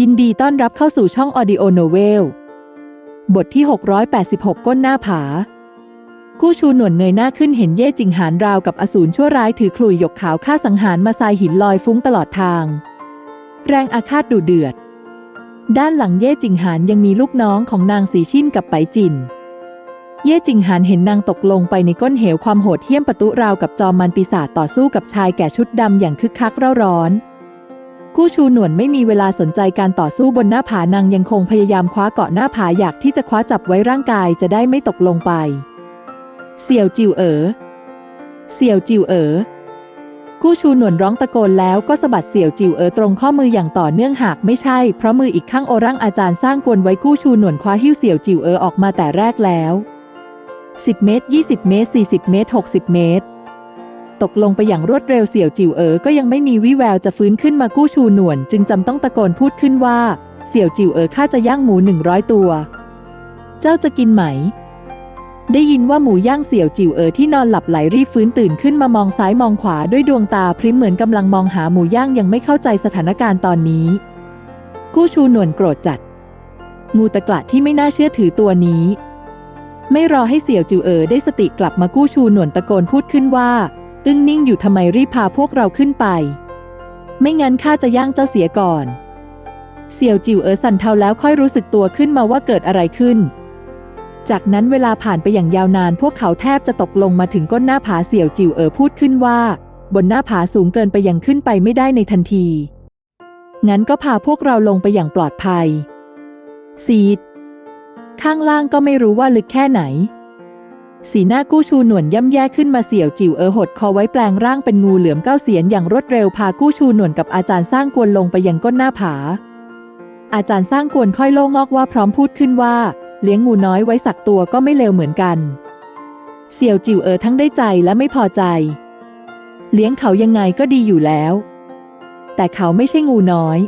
ยินดีต้อนรับเข้าสู่ช่อง Audio Novel บทที่ 686 ก้นหน้าผา กู้ชูหนวนเงยหน้าขึ้นเห็นเย่จิงหานราวกับอสูรชั่วร้ายถือขลุ่ยหยกขาวฆ่าสังหารมาทรายหินลอยฟุ้งตลอดทาง แรงอาฆาตดุเดือด ด้านหลังเย่จิงหานยังมีลูกน้องของนางสีชิ่นกับไปจิน เย่จิงหานเห็นนางตกลงไปในก้นเหวความโหดเหี้ยมประตุราวกับจอมมันปีศาจต่อสู้กับชายแก่ชุดดำอย่างคึกคักเร่าร้อน กู้ชูหนวนไม่มีเวลาสนใจการต่อสู้บนหน้าผานางยังคงพยายามคว้าเกาะหน้าผาอยากที่จะคว้าจับไว้ร่างกายจะได้ไม่ตกลงไป เสี่ยวจิวเอ๋อ เสี่ยวจิวเอ๋อกู้ชูหนวนร้องตะโกนแล้วก็สะบัดเสี่ยวจิวเอ๋อตรงข้อมืออย่างต่อเนื่องหากไม่ใช่ เพราะมืออีกข้างโอรังอาจารย์สร้างกวนไว้กู้ชูหนวนคว้าหิ้วเสี่ยวจิวเอ๋อออกมาแต่แรกแล้ว 10 เมตร 20 เมตร 40 เมตร 60 เมตร ตกลงไปอย่างรวดเร็วเสี่ยวจิ๋วเอ๋อก็ยังไม่มีวี่แววจะฟื้นขึ้นมากู้ชูหนวน จึงจำต้องตะโกนพูดขึ้นว่า เสี่ยวจิ๋วเอ๋อข้าจะย่างหมูหนึ่งร้อยตัว เจ้าจะกินไหม ได้ยินว่าหมูย่างเสี่ยวจิ๋วเอ๋อที่นอนหลับไหลรีบฟื้นตื่นขึ้นมามองซ้ายมองขวาด้วยดวงตาพริ้มเหมือนกำลังมองหาหมูย่างยังไม่เข้าใจสถานการณ์ตอนนี้ กู้ชูหนวนโกรธจัด งูตะกละที่ไม่น่าเชื่อถือตัวนี้ไม่รอให้เสี่ยวจิวเอ๋อได้สติกลับมากู้ชูหนวนตะโกนพูดขึ้นว่า อึ้งนิ่งอยู่ทำไมรีบพาพวกเราขึ้นไป ไม่งั้นข้าจะย่างเจ้าเสียก่อน เสี่ยวจิวเอ๋อสั่นเทาแล้วค่อยรู้สึกตัวขึ้นมาว่าเกิดอะไรขึ้น จากนั้นเวลาผ่านไปอย่างยาวนาน พวกเขาแทบจะตกลงมาถึงก้นหน้าผาเสี่ยวจิวเอ๋อพูดขึ้นว่า บนหน้าผาสูงเกินไปยังขึ้นไปไม่ได้ในทันที งั้นก็พาพวกเราลงไปอย่างปลอดภัยซีดข้างล่างก็ไม่รู้ว่าลึกแค่ไหน สีหน้ากู้ชูหนวนย่ำแย่ขึ้นมาเสี่ยวจิ๋วเออหดคอไว้แปลงร่างเป็นงูเหลือมเก้าเสียนอย่างรวดเร็วพากู้ชูหนวนกับอาจารย์สร้างกวนลงไปยังก้นหน้าผา อาจารย์สร้างกวนค่อยโล่งอกว่าพร้อมพูดขึ้นว่า เลี้ยงงูน้อยไว้สักตัวก็ไม่เลวเหมือนกันเสี่ยวจิ๋วเออทั้งได้ใจและไม่พอใจ เลี้ยงเขายังไงก็ดีอยู่แล้ว แต่เขาไม่ใช่งูน้อย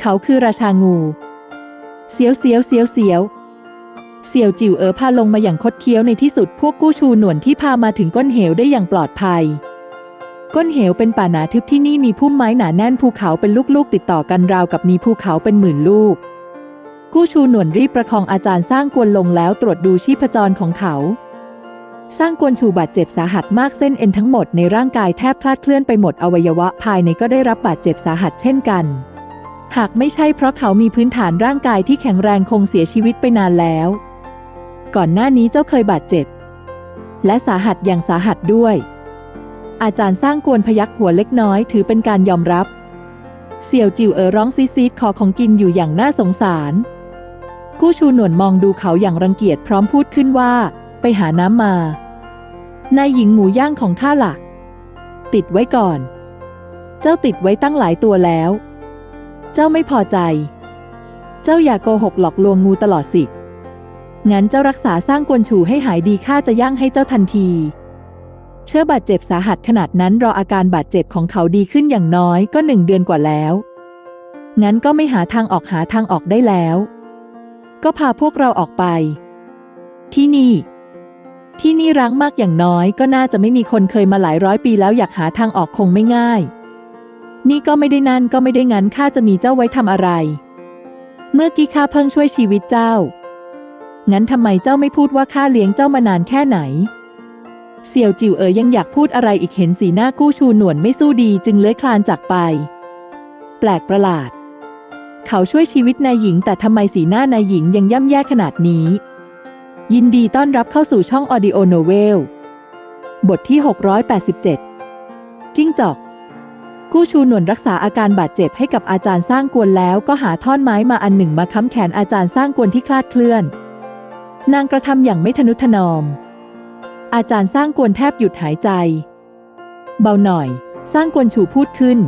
เขาคือราชางู เสียวเสียวเสียวเสียว เสี่ยวจิ๋วเอ๋อพาลงมาอย่างคดเคี้ยวในที่สุดพวกกู้ชูหนวนที่พามาถึงก้นเหวได้อย่างปลอดภัย ก้นเหวเป็นป่าหนาทึบที่นี่มีพุ่มไม้หนาแน่นภูเขาเป็นลูกๆ ติดต่อกันราวกับมีภูเขาเป็นหมื่นลูก กู้ชูหนวนรีบประคองอาจารย์สร้างกวนลงแล้วตรวจดูชีพจรของเขา สร้างกวนชูบาดเจ็บสาหัสมากเส้นเอ็นทั้งหมดในร่างกายแทบคลาดเคลื่อนไปหมดอวัยวะภายในก็ได้รับบาดเจ็บสาหัสเช่นกันหากไม่ใช่เพราะเขามีพื้นฐานร่างกายที่แข็งแรงคงเสียชีวิตไปนานแล้ว ก่อนหน้านี้เจ้าเคยบาดเจ็บ และสาหัสอย่างสาหัสด้วย อาจารย์สร้างกวนพยักหัวเล็กน้อยถือเป็นการยอมรับ เสี่ยวจิวเอ๋อร้องซีซีดขอของกินอยู่อย่างน่าสงสาร กู้ชูหนวนมองดูเขาอย่างรังเกียจพร้อมพูดขึ้นว่า ไปหาน้ำมา นายหญิงหมูย่างของข้าล่ะติดไว้ก่อน เจ้าติดไว้ตั้งหลายตัวแล้ว เจ้าไม่พอใจ เจ้าอย่าโกหกหลอกลวงงูตลอดสิ งั้นเจ้ารักษาสร้างกวนฉูให้หายดีข้าจะย่างให้เจ้าทันที เชื่อบาดเจ็บสาหัสขนาดนั้นรออาการบาดเจ็บของเขาดีขึ้นอย่างน้อยก็หนึ่งเดือนกว่าแล้ว งั้นก็ไม่หาทางออกหาทางออกได้แล้ว ก็พาพวกเราออกไป ที่นี่ ที่นี่ร้างมากอย่างน้อยก็น่าจะไม่มีคนเคยมาหลายร้อยปีแล้วอยากหาทางออกคงไม่ง่าย นี่ก็ไม่ได้นั่นก็ไม่ได้งั้นข้าจะมีเจ้าไว้ทำอะไร เมื่อกี้ข้าเพิ่งช่วยชีวิตเจ้า งั้นทำไมเจ้าไม่พูดว่าข้าเลี้ยงเจ้ามานานแค่ไหน เสี่ยวจิ๋วเอ๋ยยังอยากพูดอะไรอีกเห็นสีหน้ากู้ชูหนวนไม่สู้ดีจึงเลื้อยคลานจากไป แปลกประหลาด เขาช่วยชีวิตนายหญิง แต่ทำไมสีหน้านายหญิงยังย่ำแย่ขนาดนี้ ยินดีต้อนรับเข้าสู่ช่อง Audio Novel บทที่ 687 จิ้งจอกกู้ชูหนวนรักษาอาการบาดเจ็บให้กับอาจารย์สร้างกวนแล้วก็หาท่อนไม้มาอันหนึ่งมาค้ำแขนอาจารย์สร้างกวนที่คลาดเคลื่อน นางกระทำอย่างไม่ทนุถนอม อาจารย์สร้างกวนแทบหยุดหายใจ เบาหน่อย สร้างกวนฉูพูดขึ้น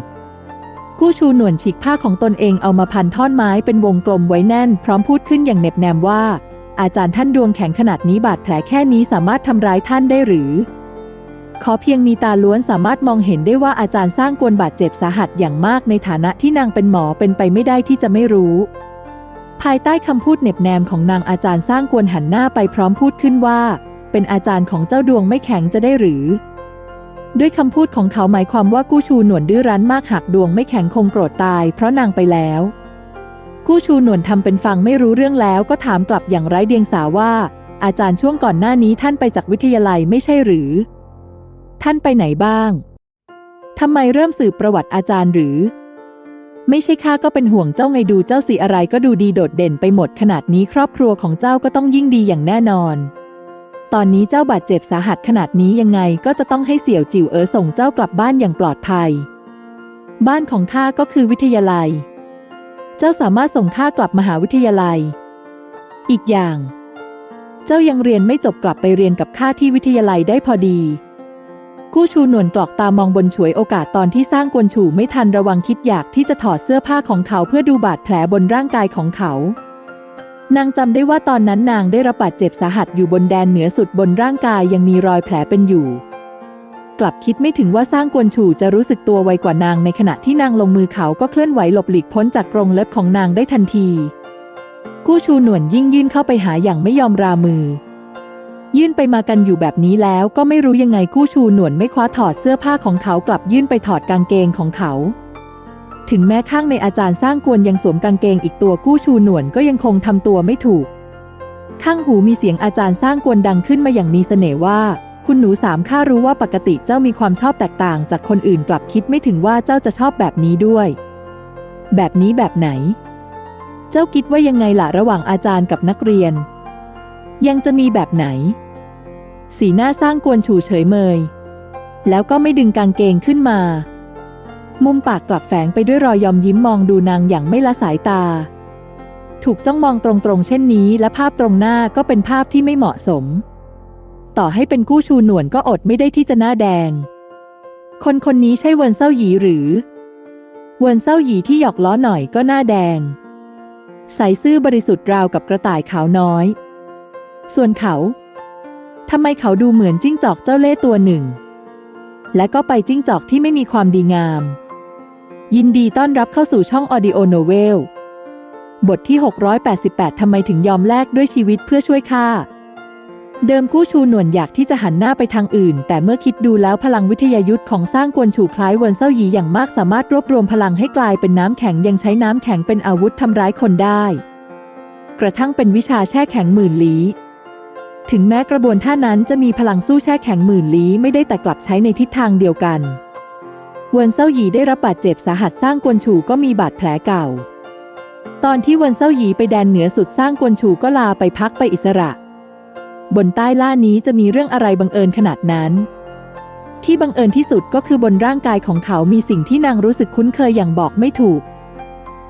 กู้ชูหนวนฉีกผ้าของตนเองเอามาพันท่อนไม้เป็นวงกลมไว้แน่น พร้อมพูดขึ้นอย่างเหน็บแนมว่า อาจารย์ท่านดวงแข็งขนาดนี้บาดแผลแค่นี้สามารถทำร้ายท่านได้หรือ ขอเพียงมีตาล้วนสามารถมองเห็นได้ว่าอาจารย์สร้างกวนบาดเจ็บสาหัสอย่างมากในฐานะที่นางเป็นหมอเป็นไปไม่ได้ที่จะไม่รู้ ภายใต้คำพูดเหน็บแนมของนางอาจารย์สร้างกวนหันหน้าไปพร้อมพูดขึ้นว่า เป็นอาจารย์ของเจ้าดวงไม่แข็งจะได้หรือ ด้วยคำพูดของเขาหมายความว่ากู้ชูหนวนดื้อรั้นมากหากดวงไม่แข็งคงโกรธตาย เพราะนางไปแล้ว กู้ชูหนวนทำเป็นฟังไม่รู้เรื่องแล้วก็ถามกลับอย่างไร้เดียงสาว่า อาจารย์ช่วงก่อนหน้านี้ท่านไปจากวิทยาลัยไม่ใช่หรือ ท่านไปไหนบ้างทำไมเริ่มสืบประวัติอาจารย์หรือ ไม่ใช่ข้าก็เป็นห่วงเจ้าไงดูเจ้าสีอะไรก็ดูดีโดดเด่นไปหมดขนาดนี้ครอบครัวของเจ้าก็ต้องยิ่งดีอย่างแน่นอน ตอนนี้เจ้าบาดเจ็บสาหัสขนาดนี้ยังไงก็จะต้องให้เสี่ยวจิ๋วเอ๋อส่งเจ้ากลับบ้านอย่างปลอดภัย บ้านของข้าก็คือวิทยาลัย เจ้าสามารถส่งข้ากลับมหาวิทยาลัย อีกอย่าง เจ้ายังเรียนไม่จบกลับไปเรียนกับข้าที่วิทยาลัยได้พอดี กู้ชูหนวนกรอกตามองบนฉวยโอกาสตอนที่สร้างกวนฉูไม่ทันระวังคิดอยากที่จะถอดเสื้อผ้าของเขาเพื่อดูบาดแผลบนร่างกายของเขา นางจำได้ว่าตอนนั้นนางได้รับบาดเจ็บสาหัสอยู่บนแดนเหนือสุดบนร่างกายยังมีรอยแผลเป็นอยู่ กลับคิดไม่ถึงว่าสร้างกวนฉูจะรู้สึกตัวไวกว่านางในขณะที่นางลงมือเขาก็เคลื่อนไหวหลบหลีกพ้นจากกรงเล็บของนางได้ทันที กู้ชูหนวนยิ่งยื่นเข้าไปหาอย่างไม่ยอมรามือ ยื่นไปมากันอยู่แบบนี้แล้วก็ไม่รู้ยังไงกู้ชูหนวนไม่คว้าถอดเสื้อผ้าของเขากลับยื่นไปถอดกางเกงของเขาถึงแม้ข้างในอาจารย์สร้างกวนยังสวมกางเกงอีกตัวกู้ชูหนวนก็ยังคงทำตัวไม่ถูก ข้างหูมีเสียงอาจารย์สร้างกวนดังขึ้นมาอย่างมีเสน่ห์ว่า คุณหนูสามข้ารู้ว่าปกติเจ้ามีความชอบแตกต่างจากคนอื่นกลับคิดไม่ถึงว่าเจ้าจะชอบแบบนี้ด้วย แบบนี้แบบไหน เจ้าคิดว่ายังไงล่ะระหว่างอาจารย์กับนักเรียน ยังจะมีแบบไหน สีหน้าสร้างกวนฉูเฉยเมย แล้วก็ไม่ดึงกางเกงขึ้นมา มุมปากกลับแฝงไปด้วยรอยยอมยิ้มมองดูนางอย่างไม่ละสายตา ถูกจ้องมองตรงๆ เช่นนี้ และภาพตรงหน้าก็เป็นภาพที่ไม่เหมาะสม ต่อให้เป็นกู้ชูหนวนก็อดไม่ได้ที่จะหน้าแดง คนคนนี้ใช่เวินเซาหยีหรือ เวินเซาหยีที่หยอกล้อหน่อยก็หน้าแดง ใส่ซื่อบริสุทธิ์ราวกับกระต่ายขาวน้อย ส่วนเขา ทำไมเขาดูเหมือนจิ้งจอกเจ้าเล่ตัวหนึ่ง และก็ไปจิ้งจอกที่ไม่มีความดีงาม ยินดีต้อนรับเข้าสู่ช่อง Audio Novel บทที่ 688 ทำไมถึงยอมแลกด้วยชีวิตเพื่อช่วยข้าเดิมกู้ชูหนวนอยากที่จะหันหน้าไปทางอื่น แต่เมื่อคิดดูแล้วพลังวิทยายุทธ์ของสร้างกวนฉูคล้ายเวินเซาหยีอย่างมากสามารถรวบรวมพลังให้กลายเป็นน้ำแข็งยังใช้น้ำแข็งเป็นอาวุธทำร้ายคนได้ กระทั่งเป็นวิชาแช่แข็งหมื่นลี้ ถึงแม้กระบวนท่านั้นจะมีพลังสู้แช่แข็งหมื่นลี้ไม่ได้แต่กลับใช้ในทิศทางเดียวกัน เวินเซาหยีได้รับบาดเจ็บสาหัสสร้างกวนฉูก็มีบาดแผลเก่า ตอนที่เวินเซาหยีไปแดนเหนือสุดสร้างกวนฉูก็ลาไปพักไปอิสระ บนใต้ล่านี้จะมีเรื่องอะไรบังเอิญขนาดนั้น ที่บังเอิญที่สุดก็คือบนร่างกายของเขามีสิ่งที่นางรู้สึกคุ้นเคยอย่างบอกไม่ถูก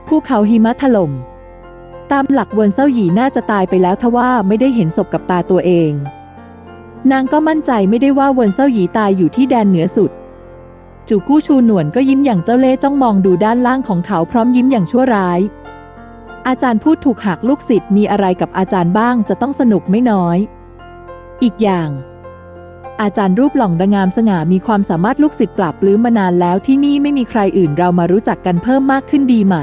ภูเขาหิมะถล่ม ตามหลักเวินเซาหยีน่าจะตายไปแล้วทว่าไม่ได้เห็นศพกับตาตัวเอง นางก็มั่นใจไม่ได้ว่าเวินเซาหยีตายอยู่ที่แดนเหนือสุด จูกู้ชูหนวนก็ยิ้มอย่างเจ้าเล่ห์จ้องมองดูด้านล่างของเขาพร้อมยิ้มอย่างชั่วร้าย อาจารย์พูดถูกหากลูกศิษย์มีอะไรกับอาจารย์บ้างจะต้องสนุกไม่น้อย อีกอย่าง อาจารย์รูปหล่องดงามสง่ามีความสามารถลูกศิษย์ปราบปลื้มมานานแล้วที่นี่ไม่มีใครอื่นเรามารู้จักกันเพิ่มมากขึ้นดีไหม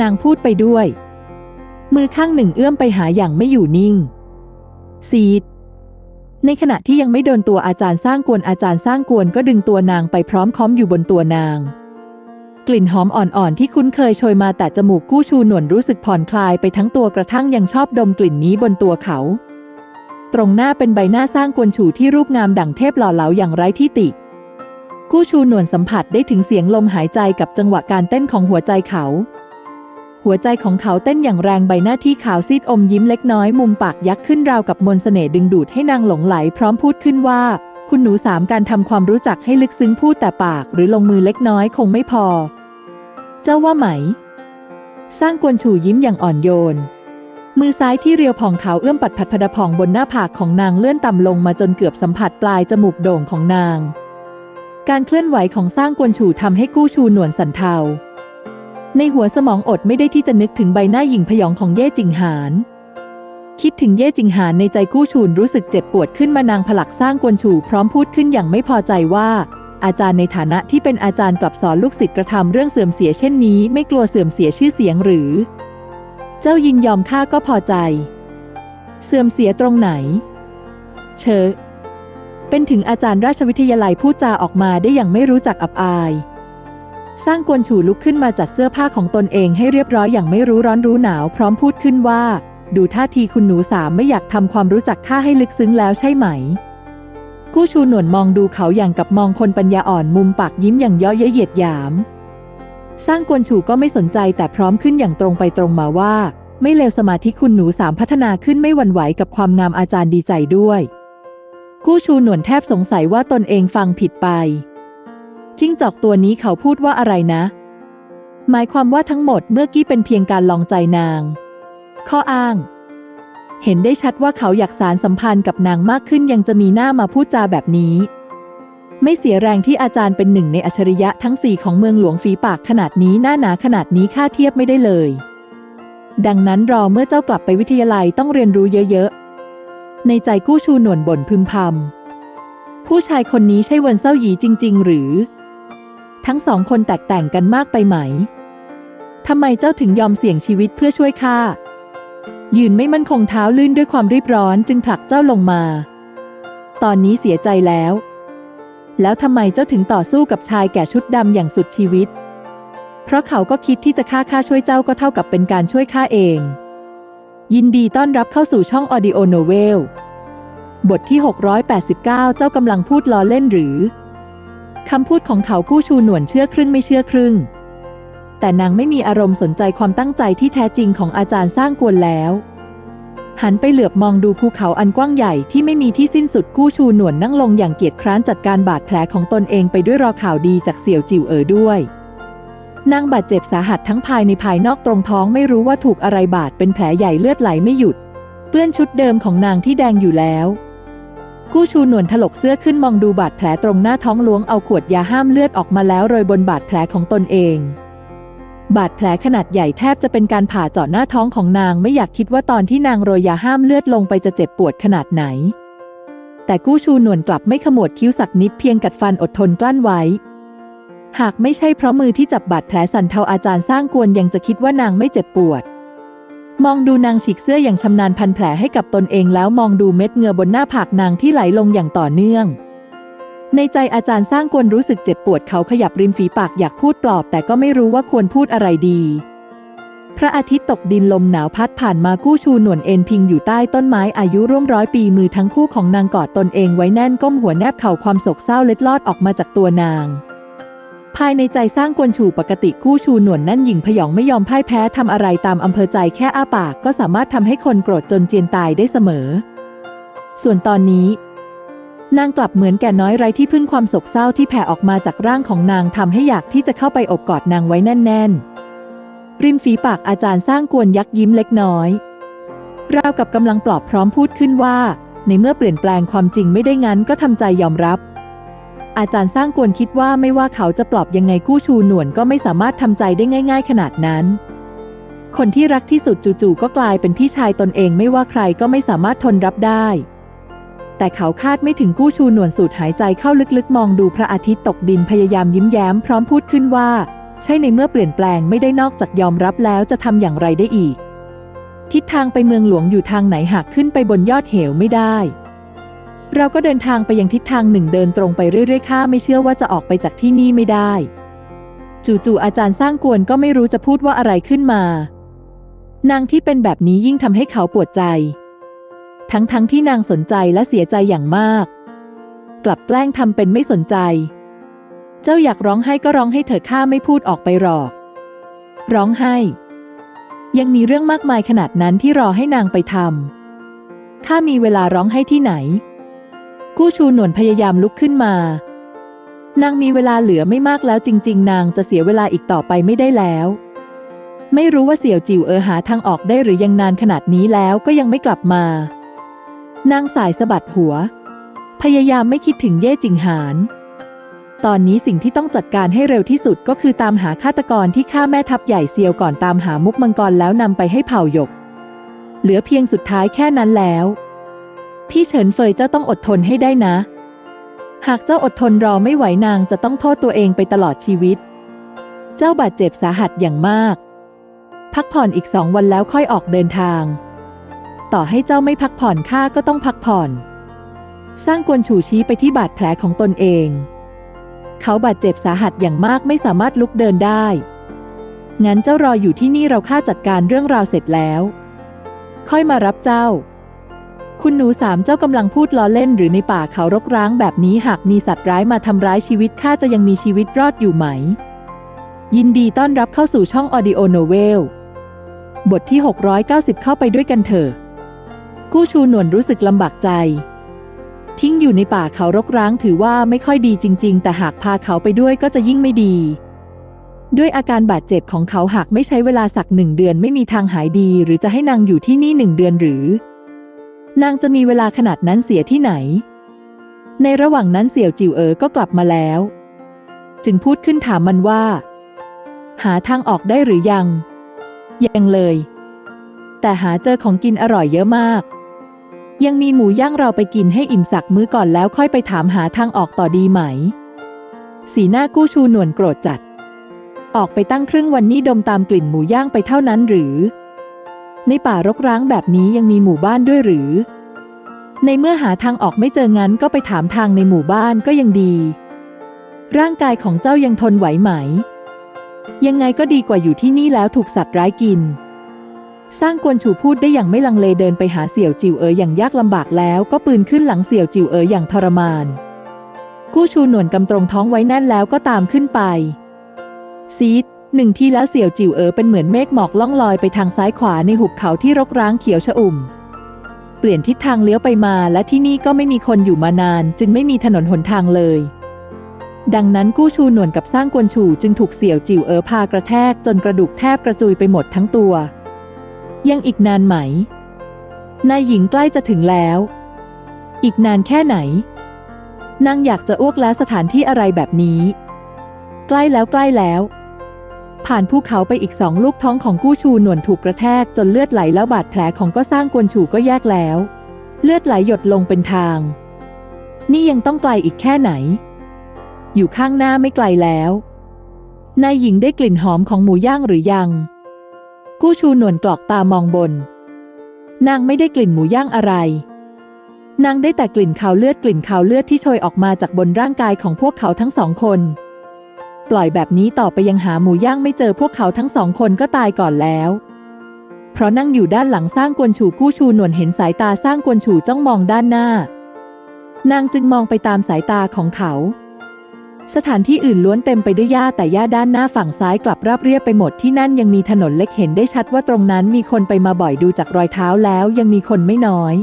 นางพูดไปด้วย มือข้างหนึ่งเอื้อมไปหาอย่างไม่อยู่นิ่ง ซีด ในขณะที่ยังไม่โดนตัวอาจารย์สร้างกวนอาจารย์สร้างกวนก็ดึงตัวนางไปพร้อมค้อมอยู่บนตัวนาง กลิ่นหอมอ่อนๆที่คุ้นเคยโชยมาแต่จมูกกู้ชูหนวนรู้สึกผ่อนคลายไปทั้งตัวกระทั่งยังชอบดมกลิ่นนี้บนตัวเขา ตรงหน้าเป็นใบหน้าสร้างกวนฉูที่รูปงามดั่งเทพหล่อเหลาอย่างไร้ที่ติกู้ชูหนวนสัมผัสได้ถึงเสียงลมหายใจกับจังหวะการเต้นของหัวใจเขา หัวใจของเขาเต้นอย่างแรงใบหน้าที่ขาวซีดอมยิ้มเล็กน้อยมุมปากยักขึ้นราวกับมนสเสน่ห์ดึงดูดให้นางหลงไหลพร้อมพูดขึ้นว่า คุณหนูสามการทำความรู้จักให้ลึกซึ้งพูดแต่ปากหรือลงมือเล็กน้อยคงไม่พอ เจ้าว่าไหม สร้างกวนฉูยิ้มอย่างอ่อนโยน มือซ้ายที่เรียวผ่องขาวเอื้อมปัดผัดพดผ่องบนหน้าผากของนางเลื่อนต่ำลงมาจนเกือบสัมผัสปลายจมูกโด่งของนาง การเคลื่อนไหวของสร้างกวนฉูทำให้กู้ชูหนวนสันเทา ในหัวสมองอดไม่ได้ที่จะนึกถึงใบหน้าหยิ่งพยองของเย่จิงหาน คิดถึงเย่จิงหานในใจกู้ชูนรู้สึกเจ็บปวดขึ้นมานางผลักสร้างกวนฉูพร้อมพูดขึ้นอย่างไม่พอใจว่า อาจารย์ในฐานะที่เป็นอาจารย์กลับสอนลูกศิษย์กระทำเรื่องเสื่อมเสียเช่นนี้ ไม่กลัวเสื่อมเสียชื่อเสียงหรือ เจ้ายินยอมข้าก็พอใจ เสื่อมเสียตรงไหน เชอเป็นถึงอาจารย์ราชวิทยาลัยพูดจาออกมาได้อย่างไม่รู้จักอับอาย สร้างกวนฉูลุกขึ้นมาจัดเสื้อผ้าของตนเองให้เรียบร้อยอย่างไม่รู้ร้อนรู้หนาว พร้อมพูดขึ้นว่า ดูท่าทีคุณหนูสามไม่อยากทำความรู้จักข้าให้ลึกซึ้งแล้วใช่ไหม กู้ชูหนวนมองดูเขาอย่างกับมองคนปัญญาอ่อนมุมปากยิ้มอย่างเย่อเย้ยเหยียดหยาม สร้างกวนฉูก็ไม่สนใจแต่พร้อมขึ้นอย่างตรงไปตรงมาว่า ไม่เลวสมาธิคุณหนูสามพัฒนาขึ้นไม่หวั่นไหวกับความงามอาจารย์ดีใจด้วย กู้ชูหนวนแทบสงสัยว่าตนเองฟังผิดไป จิ้งจอกตัวนี้เขาพูดว่าอะไรนะ หมายความว่าทั้งหมดเมื่อกี้เป็นเพียงการลองใจนาง ข้ออ้าง เห็นได้ชัดว่าเขาอยากสารสัมพันธ์กับนางมากขึ้นยังจะมีหน้ามาพูดจาแบบนี้ ไม่เสียแรงที่อาจารย์เป็นหนึ่งในอัจฉริยะทั้งสี่ของเมืองหลวงฝีปากขนาดนี้หน้าหนาขนาดนี้ค่าเทียบไม่ได้เลย ดังนั้นรอเมื่อเจ้ากลับไปวิทยาลัยต้องเรียนรู้เยอะๆ ในใจกู้ชูหนวนบ่นพึมพำผู้ชายคนนี้ใช่เวินเซาหยีจริง ๆ หรือ ทั้งสองคนแตกแต่งกันมากไปไหม ทำไมเจ้าถึงยอมเสี่ยงชีวิตเพื่อช่วยข้า ยืนไม่มั่นคงเท้าลื่นด้วยความรีบร้อนจึงผลักเจ้าลงมา ตอนนี้เสียใจแล้ว แล้วทำไมเจ้าถึงต่อสู้กับชายแก่ชุดดำอย่างสุดชีวิต เพราะเขาก็คิดที่จะฆ่าข้าช่วยเจ้าก็เท่ากับเป็นการช่วยข้าเอง ยินดีต้อนรับเข้าสู่ช่อง Audio Novel บทที่ 689 เจ้ากำลังพูดล้อเล่นหรือ คำพูดของเขากู้ชูหนวนเชื่อครึ่งไม่เชื่อครึ่ง แต่นางไม่มีอารมณ์สนใจความตั้งใจที่แท้จริงของอาจารย์สร้างกวนแล้ว หันไปเหลือบมองดูภูเขาอันกว้างใหญ่ที่ไม่มีที่สิ้นสุดกู้ชูหนวนนั่งลงอย่างเกียจคร้านจัดการบาดแผลของตนเองไปด้วยรอข่าวดีจากเสี่ยวจิ๋วเอ๋อด้วยนางบาดเจ็บสาหัสทั้งภายในภายนอกตรงท้องไม่รู้ว่าถูกอะไรบาดเป็นแผลใหญ่เลือดไหลไม่หยุด เปื้อนชุดเดิมของนางที่แดงอยู่แล้ว กู้ชูหนวนถลกเสื้อขึ้นมองดูบาดแผลตรงหน้าท้องล้วงเอาขวดยาห้ามเลือดออกมาแล้วโรยบนบาดแผลของตนเอง บาดแผลขนาดใหญ่แทบจะเป็นการผ่าเจาะหน้าท้องของนางไม่อยากคิดว่าตอนที่นางโรยยาห้ามเลือดลงไปจะเจ็บปวดขนาดไหน แต่กู้ชูหนวนกลับไม่ขมวดคิ้วสักนิดเพียงกัดฟันอดทนกลั้นไว้ หากไม่ใช่เพราะมือที่จับบาดแผลสันเทาอาจารย์สร้างกวนยังจะคิดว่านางไม่เจ็บปวด มองดูนางฉีกเสื้ออย่างชำนาญพันแผลให้กับตนเองแล้วมองดูเม็ดเงือบนหน้าผากนางที่ไหลลงอย่างต่อเนื่อง ในใจอาจารย์สร้างกวนรู้สึกเจ็บปวดเขาขยับริมฝีปากอยากพูดปลอบ แต่ก็ไม่รู้ว่าควรพูดอะไรดี พระอาทิตย์ตกดินลมหนาวพัดผ่านมากู้ชูหนวนเอ็นพิงอยู่ใต้ต้นไม้อายุร่วมร้อยปีมือทั้งคู่ของนางกอดตนเองไว้แน่นก้มหัวแนบเข่าความโศกเศร้าเล็ดลอดออกมาจากตัวนาง ภายในใจสร้างกวนฉูปกติกู้ชูหนวนนั่นหญิงพยองไม่ยอมพ่ายแพ้ทำอะไรตามอำเภอใจแค่อ้าปาก ก็สามารถทำให้คนโกรธจนเจียนตายได้เสมอ ส่วนตอนนี้ นางกลับเหมือนแก่น้อยไร้ที่พึ่งความโศกเศร้าที่แผ่ออกมาจากร่างของนางทำให้อยากที่จะเข้าไปอบกอดนางไว้แน่น ๆ ริมฝีปากอาจารย์สร้างกวนยักยิ้มเล็กน้อยราวกับกำลังปลอบพร้อมพูดขึ้นว่า ในเมื่อเปลี่ยนแปลงความจริงไม่ได้งั้นก็ทำใจยอมรับ อาจารย์สร้างกวนคิดว่าไม่ว่าเขาจะปลอบยังไงกู้ชูหนวนก็ไม่สามารถทำใจได้ง่าย ๆ ขนาดนั้น คนที่รักที่สุดจู่ๆก็กลายเป็นพี่ชายตนเองไม่ว่าใครก็ไม่สามารถทนรับได้ แต่เขาคาดไม่ถึงกู้ชูหนวนสูดหายใจเข้าลึกๆ มองดูพระอาทิตย์ตกดินพยายามยิ้มแย้มพร้อมพูดขึ้นว่า ใช่ในเมื่อเปลี่ยนแปลงไม่ได้นอกจากยอมรับแล้วจะทำอย่างไรได้อีก ทิศทางไปเมืองหลวงอยู่ทางไหนหากขึ้นไปบนยอดเหวไม่ได้ เราก็เดินทางไปยังทิศทางหนึ่งเดินตรงไปเรื่อยๆข้าไม่เชื่อว่าจะออกไปจากที่นี่ไม่ได้ จู่ๆอาจารย์สร้างกวนก็ไม่รู้จะพูดว่าอะไรขึ้นมา นางที่เป็นแบบนี้ยิ่งทำให้เขาปวดใจ ทั้งๆทที่นางสนใจและเสียใจอย่างมาก กลับแกล้งทำเป็นไม่สนใจ เจ้าอยากร้องไห้ก็ร้องให้เถอะข้าไม่พูดออกไปหรอก ร้องไห้ ยังมีเรื่องมากมายขนาดนั้นที่รอให้นางไปทำข้ามีเวลาร้องไห้ที่ไหน กู้ชูหนวนพยายามลุกขึ้นมา นางมีเวลาเหลือไม่มากแล้วจริง ๆ นางจะเสียเวลาอีกต่อไปไม่ได้แล้ว ไม่รู้ว่าเสี่ยวจิ๋วเออหาทางออกได้หรือยังนานขนาดนี้แล้วก็ยังไม่กลับมา นางสายสะบัดหัว พยายามไม่คิดถึงเย่จิงหานตอนนี้สิ่งที่ต้องจัดการให้เร็วที่สุดก็คือตามหาฆาตกรที่ฆ่าแม่ทัพใหญ่เซียวก่อนตามหามุกมังกรแล้วนำไปให้เผ่าหยก เหลือเพียงสุดท้ายแค่นั้นแล้ว พี่เฉินเฟยเจ้าต้องอดทนให้ได้นะ หากเจ้าอดทนรอไม่ไหวนางจะต้องโทษตัวเองไปตลอดชีวิต เจ้าบาดเจ็บสาหัสอย่างมาก พักผ่อนอีกสองวันแล้วค่อยออกเดินทาง ต่อให้เจ้าไม่พักผ่อนข้าก็ต้องพักผ่อน สร้างกวนฉูชี้ไปที่บาดแผลของตนเอง เขาบาดเจ็บสาหัสอย่างมากไม่สามารถลุกเดินได้งั้นเจ้ารออยู่ที่นี่เราค่าจัดการเรื่องราวเสร็จแล้ว ค่อยมารับเจ้า คุณหนูสามเจ้ากำลังพูดล้อเล่นหรือในป่าเขารกร้างแบบนี้หากมีสัตว์ร้ายมาทำร้ายชีวิตข้าจะยังมีชีวิตรอดอยู่ไหม ยินดีต้อนรับเข้าสู่ช่อง Audio Novel บทที่ 690 เข้าไปด้วยกันเถอะ กู้ชูหนวนรู้สึกลำบากใจ ทิ้งอยู่ในป่าเขารกร้างถือว่าไม่ค่อยดีจริง ๆ แต่หากพาเขาไปด้วยก็จะยิ่งไม่ดี ด้วยอาการบาดเจ็บของเขาหากไม่ใช้เวลาสักหนึ่งเดือนไม่มีทางหายดี หรือจะให้นางอยู่ที่นี่หนึ่งเดือนหรือ นางจะมีเวลาขนาดนั้นเสียที่ไหน ในระหว่างนั้นเสี่ยวจิวเอ๋อก็กลับมาแล้ว จึงพูดขึ้นถามมันว่า หาทางออกได้หรือยัง ยังเลย แต่หาเจอของกินอร่อยเยอะมาก ยังมีหมูย่างเราไปกินให้อิ่มสักมื้อก่อนแล้วค่อยไปถามหาทางออกต่อดีไหม สีหน้ากู้ชูหนวนโกรธจัด ออกไปตั้งครึ่งวันนี้ดมตามกลิ่นหมูย่างไปเท่านั้นหรือ ในป่ารกร้างแบบนี้ยังมีหมู่บ้านด้วยหรือ ในเมื่อหาทางออกไม่เจองั้นก็ไปถามทางในหมู่บ้านก็ยังดี ร่างกายของเจ้ายังทนไหวไหม ยังไงก็ดีกว่าอยู่ที่นี่แล้วถูกสัตว์ร้ายกิน สร้างกวนฉูพูดได้อย่างไม่ลังเลเดินไปหาเสี่ยวจิ๋วเอ๋ออย่างยากลำบากแล้วก็ปืนขึ้นหลังเสี่ยวจิ๋วเอ๋ออย่างทรมาน กู้ชูหนวนกำตรงท้องไว้แน่นแล้วก็ตามขึ้นไปซีด หนึ่งที่แล้วเสี่ยวจิ๋วเอ๋อเป็นเหมือนเมฆหมอกล่องลอยไปทางซ้ายขวาในหุบเขาที่รกร้างเขียวชอุ่ม เปลี่ยนทิศทางเลี้ยวไปมาและที่นี่ก็ไม่มีคนอยู่มานาน จึงไม่มีถนนหนทางเลย ดังนั้นกู้ชูหนวนกับสร้างกวนฉูจึงถูกเสี่ยวจิ๋วเอ๋อพากระแทกจนกระดูกแทบกระจุยไปหมดทั้งตัว ยังอีกนานไหม นายหญิงใกล้จะถึงแล้ว อีกนานแค่ไหนนางอยากจะอ้วกแล้วสถานที่อะไรแบบนี้ ใกล้แล้วใกล้แล้ว ผ่านภูเขาไปอีกสองลูกท้องของกู้ชูหนวนถูกกระแทกจนเลือดไหลแล้วบาดแผลของก็สร้างกวนฉูก็แยกแล้ว เลือดไหลหยดลงเป็นทาง นี่ยังต้องไกลอีกแค่ไหน อยู่ข้างหน้าไม่ไกลแล้วนายหญิงได้กลิ่นหอมของหมูย่างหรือยัง กู้ชูหนวนกรอกตามองบน นางไม่ได้กลิ่นหมูย่างอะไร นางได้แต่กลิ่นคาวเลือดกลิ่นคาวเลือดที่โชยออกมาจากบนร่างกายของพวกเขาทั้งสองคน ปล่อยแบบนี้ต่อไปยังหาหมูย่างไม่เจอพวกเขาทั้งสองคนก็ตายก่อนแล้ว เพราะนั่งอยู่ด้านหลังสร้างกวนฉูกู้ชูหนวนเห็นสายตาสร้างกวนฉูจ้องมองด้านหน้า นางจึงมองไปตามสายตาของเขา สถานที่อื่นล้วนเต็มไปด้วยหญ้าแต่หญ้าด้านหน้าฝั่งซ้ายกลับราบเรียบไปหมดที่นั่นยังมีถนนเล็กเห็นได้ชัดว่าตรงนั้นมีคนไปมาบ่อยดูจากรอยเท้าแล้วยังมีคนไม่น้อย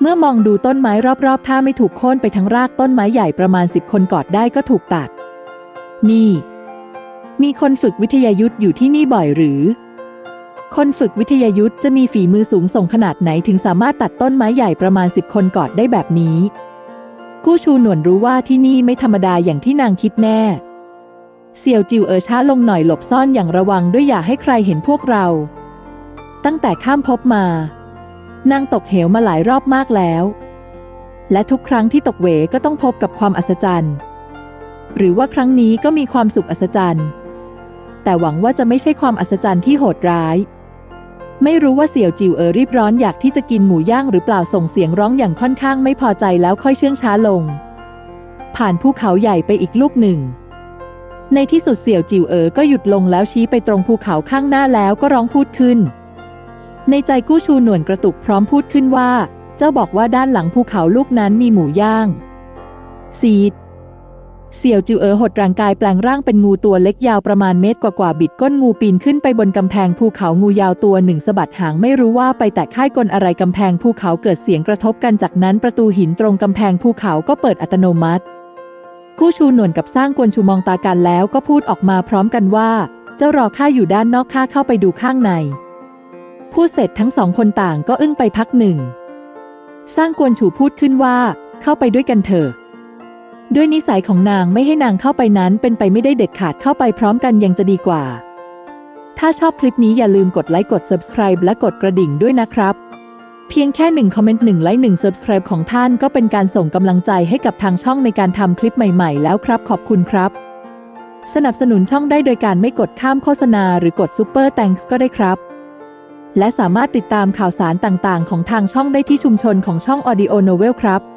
เมื่อมองดูต้นไม้รอบๆ ถ้าไม่ถูกโค่นไปทั้งรากต้นไม้ใหญ่ประมาณสิบคนกอดได้ก็ถูกตัด นี่ มีคนฝึกวิทยายุทธอยู่ที่นี่บ่อยหรือ คนฝึกวิทยายุทธจะมีฝีมือสูงส่งขนาดไหนถึงสามารถตัดต้นไม้ใหญ่ประมาณสิบคนกอดได้แบบนี้ กู้ชูหนวนรู้ว่าที่นี่ไม่ธรรมดาอย่างที่นางคิดแน่ เสี่ยวจิวเออช้าลงหน่อยหลบซ่อนอย่างระวังด้วยอย่าให้ใครเห็นพวกเรา ตั้งแต่ข้ามพบมานางตกเหวมาหลายรอบมากแล้ว และทุกครั้งที่ตกเหวก็ต้องพบกับความอัศจรรย์ หรือว่าครั้งนี้ก็มีความสุขอัศจรรย์ แต่หวังว่าจะไม่ใช่ความอัศจรรย์ที่โหดร้าย ไม่รู้ว่าเสี่ยวจิวเออรีบร้อนอยากที่จะกินหมูย่างหรือเปล่าส่งเสียงร้องอย่างค่อนข้างไม่พอใจแล้วค่อยเชื่องช้าลง ผ่านภูเขาใหญ่ไปอีกลูกหนึ่ง ในที่สุดเสี่ยวจิวเออก็หยุดลงแล้วชี้ไปตรงภูเขาข้างหน้าแล้วก็ร้องพูดขึ้น ในใจกู้ชูหนวนกระตุกพร้อมพูดขึ้นว่า เจ้าบอกว่าด้านหลังภูเขาลูกนั้นมีหมูย่าง ซีด เสี่ยวจิวเอ๋อหดร่างกายแปลงร่างเป็นงูตัวเล็กยาวประมาณเมตรกว่าๆบิดก้นงูปีนขึ้นไปบนกำแพงภูเขางูยาวตัวหนึ่งสะบัดหางไม่รู้ว่าไปแตะค่ายกลอะไรกำแพงภูเขาเกิดเสียงกระทบกันจากนั้นประตูหินตรงกำแพงภูเขาก็เปิดอัตโนมัติกู้ชูหนวนกับสร้างกวนชูมองตากันแล้วก็พูดออกมาพร้อมกันว่า เจ้ารอข้าอยู่ด้านนอกข้าเข้าไปดูข้างในพูดเสร็จทั้งสองคนต่างก็อึ้งไปพักหนึ่ง สร้างกวนฉูพูดขึ้นว่า เข้าไปด้วยกันเถอะ ด้วยนิสัยของนางไม่ให้นางเข้าไปนั้นเป็นไปไม่ได้เด็ดขาดเข้าไปพร้อมกันยังจะดีกว่า ถ้าชอบคลิปนี้อย่าลืมกดไลค์กด subscribe และกดกระดิ่งด้วยนะครับ เพียงแค่หนึ่งคอมเมนต์หนึ่งไลค์หนึ่ง subscribe ของท่านก็เป็นการส่งกำลังใจให้กับทางช่องในการทำคลิปใหม่ ๆ แล้วครับ ขอบคุณครับ สนับสนุนช่องได้โดยการไม่กดข้ามโฆษณาหรือกด Super Thanks ก็ได้ครับและสามารถติดตามข่าวสารต่าง ๆ ของทางช่องได้ที่ชุมชนของช่อง Audio Novel ครับ